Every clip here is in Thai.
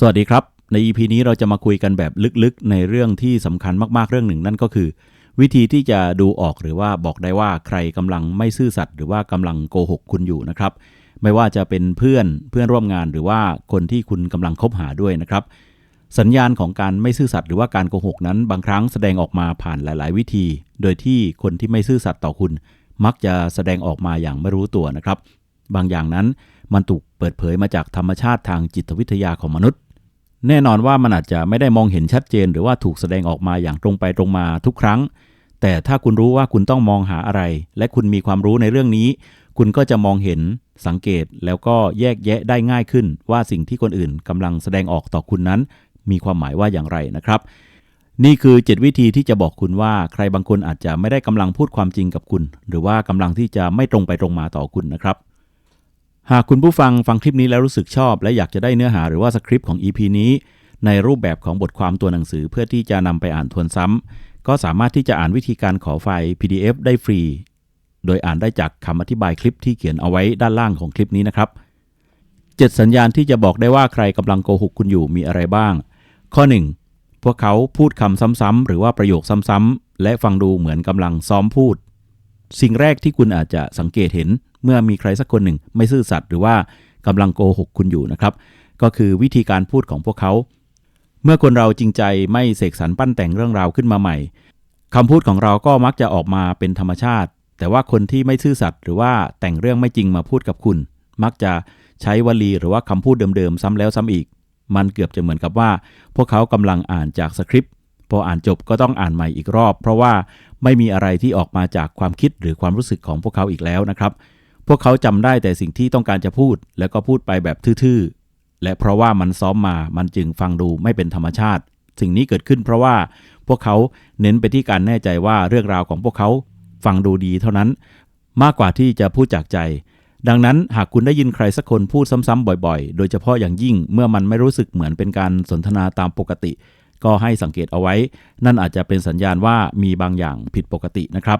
สวัสดีครับ ใน EP นี้เราจะมาคุยกันแบบลึกๆ ในเรื่องที่สำคัญมากๆเรื่องหนึ่งนั่นก็คือ วิธีที่จะดูออกหรือว่าบอกได้ว่าใครกำลังไม่ซื่อสัตย์หรือว่ากำลังโกหกคุณอยู่นะครับ ไม่ว่าจะเป็นเพื่อนเพื่อนร่วมงานหรือว่าคนที่คุณกำลังคบหาด้วยนะครับ สัญญาณของการไม่ซื่อสัตย์หรือว่าการโกหกนั้น บางครั้งแสดงออกมาผ่านหลาย ๆ วิธี โดยที่คนที่ไม่ซื่อสัตย์ต่อคุณ มักจะแสดงออกมาอย่างไม่รู้ตัวนะครับ บางอย่างนั้นมันถูกเปิดเผยมาจากธรรมชาติทางจิตวิทยาของมนุษย์ แน่นอนว่ามันอาจจะไม่ได้มองเห็นชัดเจน หรือว่าถูกแสดงออกมาอย่างตรงไปตรงมาทุกครั้ง แต่ถ้าคุณรู้ว่าคุณต้องมองหาอะไร และคุณมีความรู้ในเรื่องนี้ คุณก็จะมองเห็นสังเกตแล้วก็แยกแยะได้ง่ายขึ้น ว่าสิ่งที่คนอื่นกำลังแสดงออกต่อคุณนั้น มีความหมายว่าอย่างไรนะครับ นี่คือ 7 วิธีที่จะบอกคุณว่าใครบางคนอาจจะไม่ได้กำลังพูดความจริงกับคุณ หรือว่ากำลังที่จะไม่ตรงไปตรงมาต่อคุณนะครับ หากคุณผู้ฟังฟังคลิปนี้แล้วรู้สึกชอบ และอยากจะได้เนื้อหาหรือว่าสคริปต์ของ EP นี้ ในรูปแบบของบทความตัวหนังสือเพื่อที่จะนำไปอ่านทวนซ้ำก็สามารถที่จะอ่านวิธีการขอไฟล์ PDF ได้ฟรี โดยอ่านได้จากคำอธิบายคลิปที่เขียนเอาไว้ด้านล่างของคลิปนี้นะครับ 7 สัญญาณที่จะบอกได้ว่าใครกำลังโกหกคุณอยู่มีอะไรบ้าง ข้อ 1 พวกเขาพูดคำซ้ำๆหรือว่าประโยคซ้ำๆและฟังดูเหมือนกำลังซ้อมพูด สิ่งแรกที่คุณอาจจะสังเกตเห็น เมื่อมีใครสักคนหนึ่งไม่ซื่อสัตย์หรือว่ากำลังโกหกคุณอยู่นะครับ ก็คือวิธีการพูดของพวกเขา เมื่อคนเราจริงใจไม่เสกสรรปั้นแต่งเรื่องราวขึ้นมาใหม่คำพูดของเราก็มักจะออกมาเป็นธรรมชาติ แต่ว่าคนที่ไม่ซื่อสัตย์หรือว่าแต่งเรื่องไม่จริงมาพูดกับคุณ มักจะใช้วลีหรือว่าคำพูดเดิมๆซ้ำแล้วซ้ำอีก มันเกือบจะเหมือนกับว่า พวกเขากำลังอ่านจากสคริปต์พออ่านจบก็ต้องอ่านใหม่อีกรอบ เพราะว่าไม่มีอะไรที่ออกมาจากความคิดหรือความรู้สึกของพวกเขาอีกแล้วนะครับ พวกเขาจำได้แต่สิ่งที่ต้องการจะพูด แล้วก็พูดไปแบบทื่อๆ และเพราะว่ามันซ้อมมามันจึงฟังดูไม่เป็นธรรมชาติ สิ่งนี้เกิดขึ้นเพราะว่าพวกเขาเน้นไปที่การแน่ใจว่าเรื่องราวของพวกเขาฟังดูดีเท่านั้น มากกว่าที่จะพูดจากใจ ดังนั้นหากคุณได้ยินใครสักคนพูดซ้ำๆบ่อยๆ โดยเฉพาะอย่างยิ่งเมื่อมันไม่รู้สึกเหมือนเป็นการสนทนาตามปกติ ก็ให้สังเกตเอาไว้ นั่นอาจจะเป็นสัญญาณว่ามีบางอย่างผิดปกตินะครับ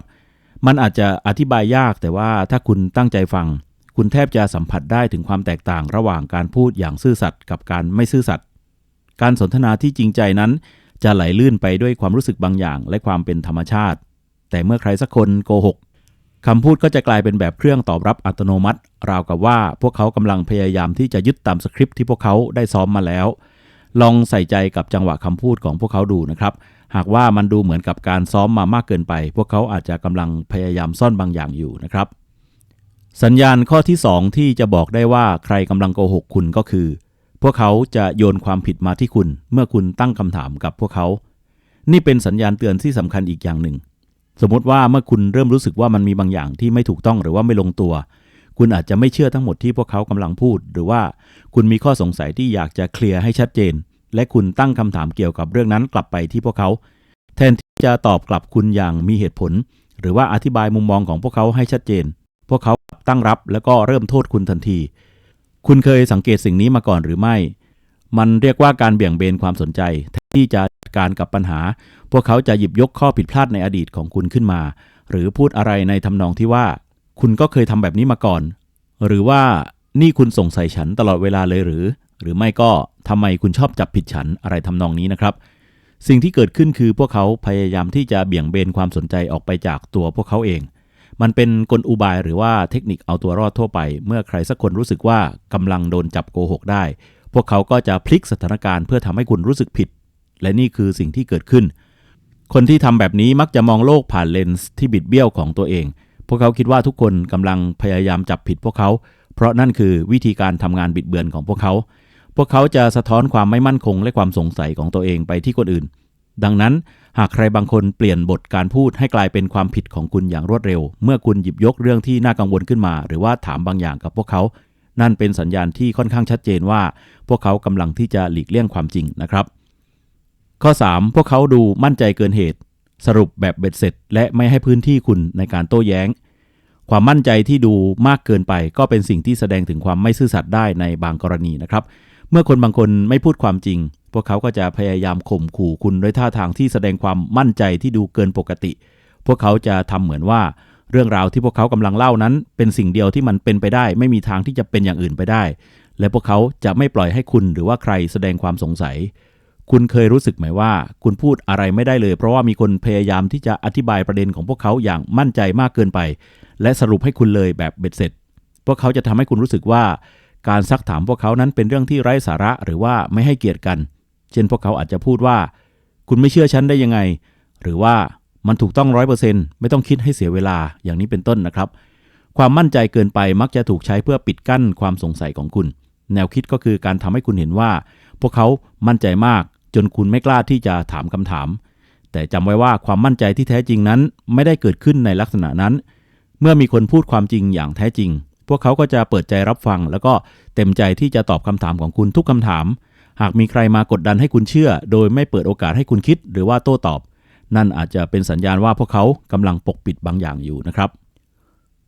มันอาจจะอธิบายยากแต่ว่าถ้าคุณตั้งใจฟัง คุณแทบจะสัมผัสได้ถึงความแตกต่างระหว่างการพูดอย่างซื่อสัตย์กับการไม่ซื่อสัตย์การสนทนาที่จริงใจนั้น จะไหลลื่นไปด้วยความรู้สึกบางอย่าง และความเป็นธรรมชาติ แต่เมื่อใครสักคนโกหกคำพูดก็จะกลายเป็นแบบเครื่องตอบรับอัตโนมัติ ราวกับว่าพวกเขากำลังพยายามที่จะยึดตามสคริปต์ที่พวกเขาได้ซ้อมมาแล้ว ลองใส่ใจกับจังหวะคำพูดของพวกเขาดูนะครับ หากว่ามันดูเหมือนกับการซ้อมมามากเกินไป พวกเขาอาจจะกำลังพยายามซ่อนบางอย่างอยู่นะครับ สัญญาณข้อที่ 2 ที่จะบอกได้ว่าใครกำลังโกหกคุณก็คือ พวกเขาจะโยนความผิดมาที่คุณ เมื่อคุณตั้งคำถามกับพวกเขา นี่เป็นสัญญาณเตือนที่สำคัญอีกอย่างหนึ่ง สมมติว่าเมื่อคุณเริ่มรู้สึกว่ามันมีบางอย่างที่ไม่ถูกต้องหรือว่าไม่ลงตัว คุณอาจจะไม่เชื่อทั้งหมดที่พวกเขากำลังพูด หรือว่าคุณมีข้อสงสัยที่อยากจะเคลียร์ให้ชัดเจน และคุณตั้งคำถามเกี่ยวกับเรื่องนั้นกลับไปที่พวกเขา แทนที่จะตอบกลับคุณอย่างมีเหตุผล หรือว่าอธิบายมุมมองของพวกเขาให้ชัดเจน พวกเขาตั้งรับแล้วก็เริ่มโทษคุณทันที คุณเคยสังเกตสิ่งนี้มาก่อนหรือไม่ มันเรียกว่าการเบี่ยงเบนความสนใจ แทนที่จะจัดการกับปัญหา พวกเขาจะหยิบยกข้อผิดพลาดในอดีตของคุณขึ้นมา หรือพูดอะไรในทำนองที่ว่า คุณก็เคยทำแบบนี้มาก่อน หรือว่านี่คุณสงสัยฉันตลอดเวลาเลยหรือ หรือไม่ก็ทำไมคุณชอบจับผิดฉันอะไรทำนองนี้นะครับ สิ่งที่เกิดขึ้นคือพวกเขาพยายามที่จะเบี่ยงเบนความสนใจออกไปจากตัวพวกเขาเอง มันเป็นกลอุบายหรือว่าเทคนิคเอาตัวรอดทั่วไป เมื่อใครสักคนรู้สึกว่ากำลังโดนจับโกหกได้ พวกเขาก็จะพลิกสถานการณ์เพื่อทำให้คุณรู้สึกผิด และนี่คือสิ่งที่เกิดขึ้น คนที่ทำแบบนี้มักจะมองโลกผ่านเลนส์ที่บิดเบี้ยวของตัวเอง พวกเขาคิดว่าทุกคนกำลังพยายามจับผิดพวกเขา เพราะนั่นคือวิธีการทำงานบิดเบือนของพวกเขา พวกเขาจะสะท้อนความไม่มั่นคงและความสงสัยของตัวเองไปที่คนอื่น ดังนั้น หากใครบางคนเปลี่ยนบทการพูดให้กลายเป็นความผิดของคุณอย่างรวดเร็ว เมื่อคุณหยิบยกเรื่องที่น่ากังวลขึ้นมา หรือว่าถามบางอย่างกับพวกเขา นั่นเป็นสัญญาณที่ค่อนข้างชัดเจนว่า พวกเขากำลังที่จะหลีกเลี่ยงความจริงนะครับ ข้อ 3 พวกเขาดูมั่นใจเกินเหตุ สรุปแบบเบ็ดเสร็จ และไม่ให้พื้นที่คุณในการโต้แย้งความมั่นใจที่ดูมากเกินไปก็เป็นสิ่งที่แสดงถึงความไม่ซื่อสัตย์ได้ในบางกรณีนะครับ เมื่อคนบางคนไม่พูดความจริง พวกเขาก็จะพยายามข่มขู่คุณด้วยท่าทางที่แสดงความมั่นใจที่ดูเกินปกติ พวกเขาจะทำเหมือนว่า เรื่องราวที่พวกเขากำลังเล่านั้น เป็นสิ่งเดียวที่มันเป็นไปได้ ไม่มีทางที่จะเป็นอย่างอื่นไปได้ และพวกเขาจะไม่ปล่อยให้คุณหรือว่าใครแสดงความสงสัย คุณเคยรู้สึกไหมว่า คุณพูดอะไรไม่ได้เลย เพราะว่ามีคนพยายามที่จะอธิบายประเด็นของพวกเขาอย่างมั่นใจมากเกินไป และสรุปให้คุณเลยแบบเบ็ดเสร็จ พวกเขาจะทำให้คุณรู้สึกว่า การซักถามพวกเขานั้นเป็นเรื่องที่ไร้สาระหรือว่าไม่ให้เกียรติกัน เช่นพวกเขาอาจจะพูดว่า คุณไม่เชื่อฉันได้ยังไง หรือว่ามันถูกต้องร้อยเปอร์เซ็นต์ไม่ต้องคิดให้เสียเวลาอย่างนี้เป็นต้นนะครับ ความมั่นใจเกินไปมักจะถูกใช้เพื่อปิดกั้นความสงสัยของคุณ แนวคิดก็คือการทำให้คุณเห็นว่า พวกเขามั่นใจมาก จนคุณไม่กล้าที่จะถามคำถาม แต่จำไว้ว่าความมั่นใจที่แท้จริงนั้น ไม่ได้เกิดขึ้นในลักษณะนั้น เมื่อมีคนพูดความจริงอย่างแท้จริง พวกเขาก็จะเปิดใจรับฟัง แล้วก็เต็มใจที่จะตอบคำถามของคุณทุกคำถาม หากมีใครมากดดันให้คุณเชื่อ โดยไม่เปิดโอกาสให้คุณคิด หรือว่าโต้ตอบ นั่นอาจจะเป็นสัญญาณว่าพวกเขากำลังปกปิดบางอย่างอยู่นะครับ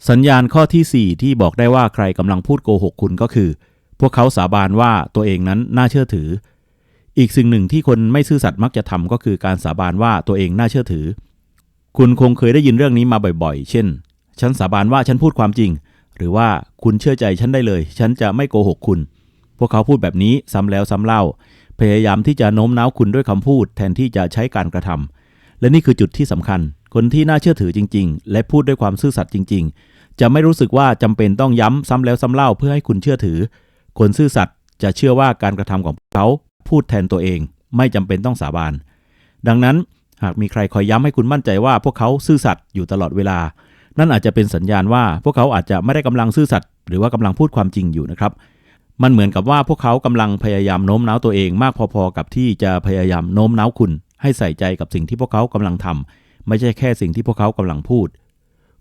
สัญญาณข้อที่ 4 ที่บอกได้ว่าใครกำลังพูดโกหกคุณก็คือ พวกเขาสาบานว่าตัวเองนั้นน่าเชื่อถือ อีกสิ่งหนึ่งที่คนไม่ซื่อสัตย์มักจะทำก็คือการสาบานว่าตัวเองน่าเชื่อถือ คุณคงเคยได้ยินเรื่องนี้มาบ่อย ๆ เช่น ฉันสาบานว่าฉันพูดความจริง หรือว่าคุณเชื่อใจฉันได้เลย ฉันจะไม่โกหกคุณ พวกเขาพูดแบบนี้ซ้ำแล้วซ้ำเล่า พยายามที่จะโน้มน้าวคุณด้วยคำพูด แทนที่จะใช้การกระทำและนี่คือจุดที่สำคัญ คนที่น่าเชื่อถือจริง ๆ และพูดด้วยความซื่อสัตย์จริง ๆ จะไม่รู้สึกว่าจำเป็นต้องย้ำซ้ำแล้วซ้ำเล่าเพื่อให้คุณเชื่อถือ คนซื่อสัตย์จะเชื่อว่าการกระทำของเขาพูดแทนตัวเอง ไม่จำเป็นต้องสาบาน ดังนั้นหากมีใครคอยย้ำให้คุณมั่นใจว่าพวกเขาซื่อสัตย์อยู่ตลอดเวลา นั่นอาจจะเป็นสัญญาณว่าพวกเขาอาจจะไม่ได้กำลังซื่อสัตย์หรือว่ากำลังพูดความจริงอยู่นะครับ มันเหมือนกับว่าพวกเขากำลังพยายามโน้มน้าวตัวเองมากพอๆ กับที่จะพยายามโน้มน้าวคุณ ให้ใส่ใจกับสิ่งที่พวกเขากำลังทำไม่ใช่แค่สิ่งที่พวกเขากำลังพูด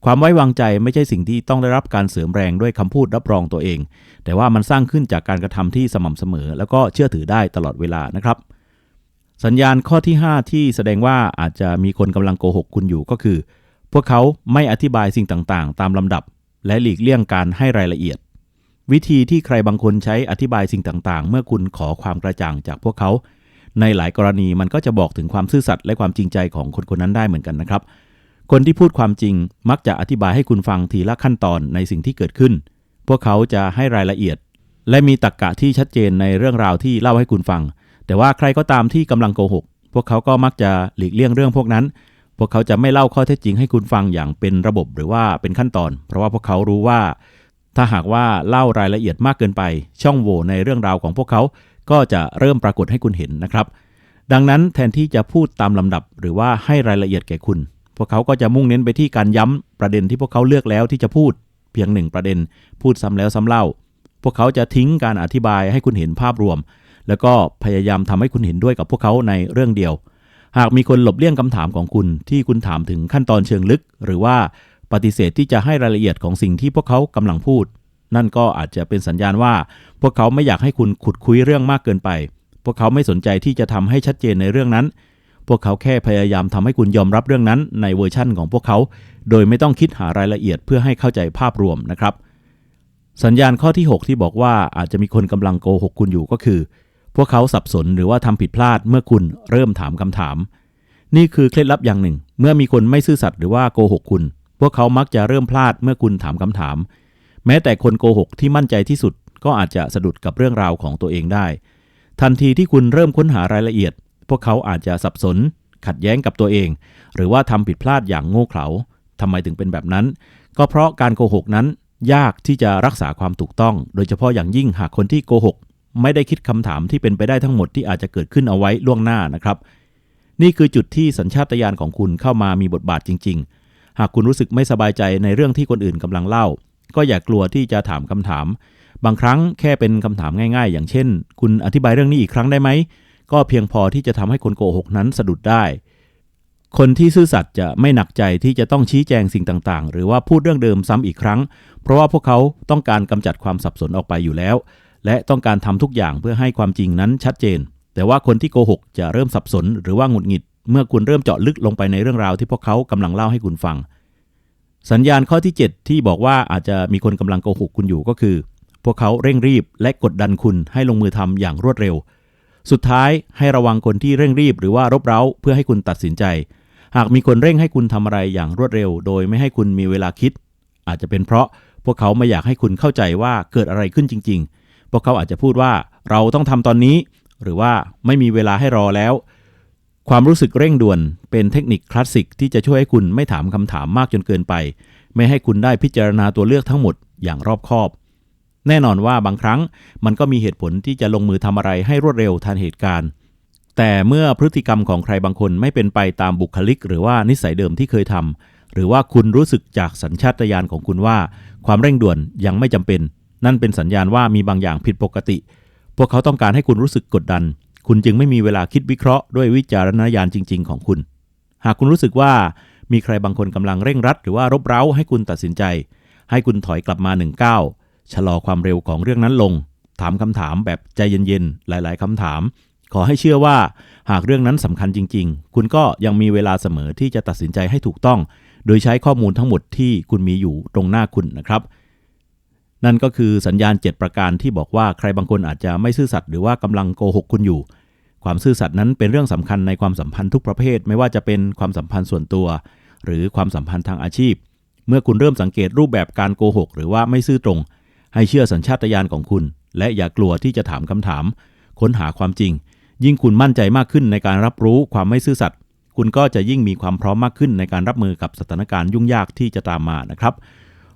ความไว้วางใจไม่ใช่สิ่งที่ต้องได้รับการเสริมแรงด้วยคำพูดรับรองตัวเอง แต่ว่ามันสร้างขึ้นจากการกระทำที่สม่ำเสมอ แล้วก็เชื่อถือได้ตลอดเวลานะครับสัญญาณข้อที่ 5 ที่แสดงว่าอาจจะมีคนกำลังโกหกคุณอยู่ก็คือ พวกเขาไม่อธิบายสิ่งต่างๆ ตามลำดับ และหลีกเลี่ยงการให้รายละเอียด วิธีที่ใครบางคนใช้อธิบายสิ่งต่างๆ เมื่อคุณขอความกระจ่างจากพวกเขา ในหลายกรณีมันก็จะบอกถึงความซื่อสัตย์และความจริงใจของคนคนนั้นได้เหมือนกันนะครับ คนที่พูดความจริงมักจะอธิบายให้คุณฟังทีละขั้นตอนในสิ่งที่เกิดขึ้น พวกเขาจะให้รายละเอียด และมีตรรกกะที่ชัดเจนในเรื่องราวที่เล่าให้คุณฟัง แต่ว่าใครก็ตามที่กำลังโกหก พวกเขาก็มักจะหลีกเลี่ยงเรื่องพวกนั้น พวกเขาจะไม่เล่าข้อเท็จจริงให้คุณฟังอย่างเป็นระบบหรือว่าเป็นขั้นตอน เพราะว่าพวกเขารู้ว่า ถ้าหากว่าเล่ารายละเอียดมากเกินไป ช่องโหว่ในเรื่องราวของพวกเขาก็จะเริ่มปรากฏให้คุณเห็นนะครับ ดังนั้นแทนที่จะพูดตามลำดับ หรือว่าให้รายละเอียดแก่คุณ พวกเขาก็จะมุ่งเน้นไปที่การย้ำประเด็นที่พวกเขาเลือกแล้วที่จะพูด เพียงหนึ่งประเด็น พูดซ้ำแล้วซ้ำเล่า พวกเขาจะทิ้งการอธิบายให้คุณเห็นภาพรวม แล้วก็พยายามทำให้คุณเห็นด้วยกับพวกเขาในเรื่องเดียว หากมีคนหลบเลี่ยงคำถามของคุณที่คุณถามถึงขั้นตอนเชิงลึก หรือว่าปฏิเสธที่จะให้รายละเอียดของสิ่งที่พวกเขากำลังพูด นั่นก็อาจจะเป็นสัญญาณว่า พวกเขาไม่อยากให้คุณขุดคุยเรื่องมากเกินไป พวกเขาไม่สนใจที่จะทำให้ชัดเจนในเรื่องนั้น พวกเขาแค่พยายามทำให้คุณยอมรับเรื่องนั้น ในเวอร์ชั่นของพวกเขา โดยไม่ต้องคิดหารายละเอียดเพื่อให้เข้าใจภาพรวมนะครับ สัญญาณข้อที่ 6 ที่บอกว่าอาจจะมีคนกำลังโกหกคุณอยู่ก็คือ พวกเขาสับสนหรือว่าทำผิดพลาดเมื่อคุณเริ่มถามคำถาม นี่คือเคล็ดลับอย่างหนึ่ง เมื่อมีคนไม่ซื่อสัตย์หรือว่าโกหกคุณ พวกเขามักจะเริ่มพลาดเมื่อคุณถามคำถาม แม้แต่คนโกหกที่มั่นใจที่สุด ก็อาจจะสะดุดกับเรื่องราวของตัวเองได้ ทันทีที่คุณเริ่มค้นหารายละเอียด พวกเขาอาจจะสับสน ขัดแย้งกับตัวเอง หรือว่าทำผิดพลาดอย่างโง่เขลาทำไมถึงเป็นแบบนั้น ก็เพราะการโกหกนั้นยากที่จะรักษาความถูกต้อง โดยเฉพาะอย่างยิ่งหากคนที่โกหก ไม่ได้คิดคำถามที่เป็นไปได้ทั้งหมดที่อาจจะเกิดขึ้นเอาไว้ล่วงหน้านะครับ นี่คือจุดที่สัญชาตญาณของคุณเข้ามามีบทบาทจริง ๆ หากคุณรู้สึกไม่สบายใจในเรื่องที่คนอื่นกำลังเล่า ก็อย่ากลัวที่จะถามคำถาม บางครั้งแค่เป็นคำถามง่าย ๆ อย่างเช่น คุณอธิบายเรื่องนี้อีกครั้งได้ไหมก็เพียงพอที่จะทำให้คนโกหกนั้นสะดุดได้คนที่ซื่อสัตย์จะไม่หนักใจที่จะต้องชี้แจงสิ่งต่างๆ หรือว่าพูดเรื่องเดิมซ้ำอีกครั้ง เพราะว่าพวกเขาต้องการกำจัดความสับสนออกไปอยู่แล้ว และต้องการทำทุกอย่างเพื่อให้ความจริงนั้นชัดเจน แต่ว่าคนที่โกหกจะเริ่มสับสน หรือว่าหงุดหงิด เมื่อคุณเริ่มเจาะลึกลงไปในเรื่องราวที่พวกเขากำลังเล่าให้คุณฟัง สัญญาณข้อที่ 7 ที่บอกว่าอาจจะมีคนกำลังโกหกคุณอยู่ก็คือ พวกเขาเร่งรีบและกดดันคุณให้ลงมือทำอย่างรวดเร็ว สุดท้ายให้ระวังคนที่เร่งรีบ หรือว่ารบเร้าเพื่อให้คุณตัดสินใจ หากมีคนเร่งให้คุณทำอะไรอย่างรวดเร็ว โดยไม่ให้คุณมีเวลาคิด อาจจะเป็นเพราะพวกเขาไม่อยากให้คุณเข้าใจว่าเกิดอะไรขึ้นจริง พวกเขาอาจจะพูดว่าเราต้องทำตอนนี้ หรือว่าไม่มีเวลาให้รอแล้ว ความรู้สึกเร่งด่วนเป็นเทคนิคคลาสสิกที่จะช่วยให้คุณไม่ถามคำถามมากจนเกินไป ไม่ให้คุณได้พิจารณาตัวเลือกทั้งหมดอย่างรอบคอบ แน่นอนว่าบางครั้งมันก็มีเหตุผลที่จะลงมือทำอะไรให้รวดเร็วทันเหตุการณ์ แต่เมื่อพฤติกรรมของใครบางคนไม่เป็นไปตามบุคลิก หรือว่านิสัยเดิมที่เคยทำหรือว่าคุณรู้สึกจากสัญชาตญาณของคุณว่า ความเร่งด่วนยังไม่จำเป็น นั่นเป็นสัญญาณว่ามีบางอย่างผิดปกติ พวกเขาต้องการให้คุณรู้สึกกดดัน คุณจึงไม่มีเวลาคิดวิเคราะห์ด้วยวิจารณญาณจริง ๆ ของคุณ หากคุณรู้สึกว่ามีใครบางคนกำลังเร่งรัด หรือว่ารบเร้าให้คุณตัดสินใจ ให้คุณถอยกลับมาหนึ่งก้าวชะลอความเร็วของเรื่องนั้นลง ถามคำถามแบบใจเย็นๆหลาย ๆคำถาม ขอให้เชื่อว่าหากเรื่องนั้นสำคัญจริง ๆ คุณก็ยังมีเวลาเสมอที่จะตัดสินใจให้ถูกต้อง โดยใช้ข้อมูลทั้งหมดที่คุณมีอยู่ตรงหน้าคุณนะครับ นั่นก็คือสัญญาณ 7 ประการที่บอกว่าใครบางคนอาจจะไม่ซื่อสัตย์หรือว่ากำลังโกหกคุณอยู่ ความซื่อสัตย์นั้นเป็นเรื่องสำคัญในความสัมพันธ์ทุกประเภท ไม่ว่าจะเป็นความสัมพันธ์ส่วนตัว หรือความสัมพันธ์ทางอาชีพ เมื่อคุณเริ่มสังเกตรูปแบบการโกหก หรือว่าไม่ซื่อตรง ให้เชื่อสัญชาตญาณของคุณ และอย่ากลัวที่จะถามคำถาม ค้นหาความจริง ยิ่งคุณมั่นใจมากขึ้นในการรับรู้ความไม่ซื่อสัตย์คุณก็จะยิ่งมีความพร้อมมากขึ้นในการรับมือกับสถานการณ์ยุ่งยากที่จะตามมานะครับ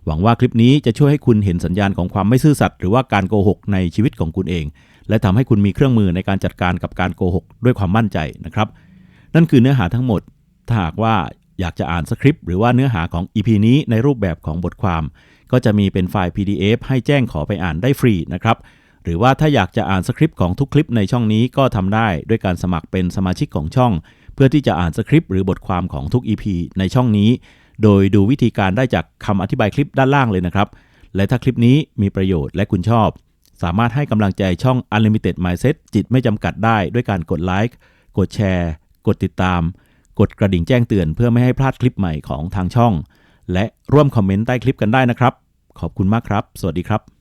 หวังว่าคลิปนี้จะช่วยให้คุณเห็นสัญญาณของความไม่ซื่อสัตย์หรือว่าการโกหกในชีวิตของคุณเอง และทำให้คุณมีเครื่องมือในการจัดการกับการโกหกด้วยความมั่นใจนะครับ นั่นคือเนื้อหาทั้งหมด ถ้าหากว่าอยากจะอ่านสคริปต์หรือว่าเนื้อหาของ EP นี้ในรูปแบบของบทความ ก็จะมีเป็นไฟล์ PDF ให้แจ้งขอไปอ่านได้ฟรีนะครับหรือว่าถ้าอยากจะอ่านสคริปต์ของทุกคลิปในช่องนี้ก็ทำได้ด้วยการสมัครเป็นสมาชิกของช่อง เพื่อที่จะอ่านสคริปต์หรือบทความของทุก EP ในช่องนี้ โดยดูวิธีการได้จากคำอธิบายคลิปด้านล่างเลยนะครับ และถ้าคลิปนี้มีประโยชน์และคุณชอบ สามารถให้กำลังใจช่อง Unlimited Mindset จิตไม่จำกัดได้ด้วยการกดไลค์กดแชร์ กดติดตาม กดกระดิ่งแจ้งเตือนเพื่อไม่ให้พลาดคลิปใหม่ของทางช่อง และร่วมคอมเมนต์ใต้คลิปกันได้นะครับ ขอบคุณมากครับ สวัสดีครับ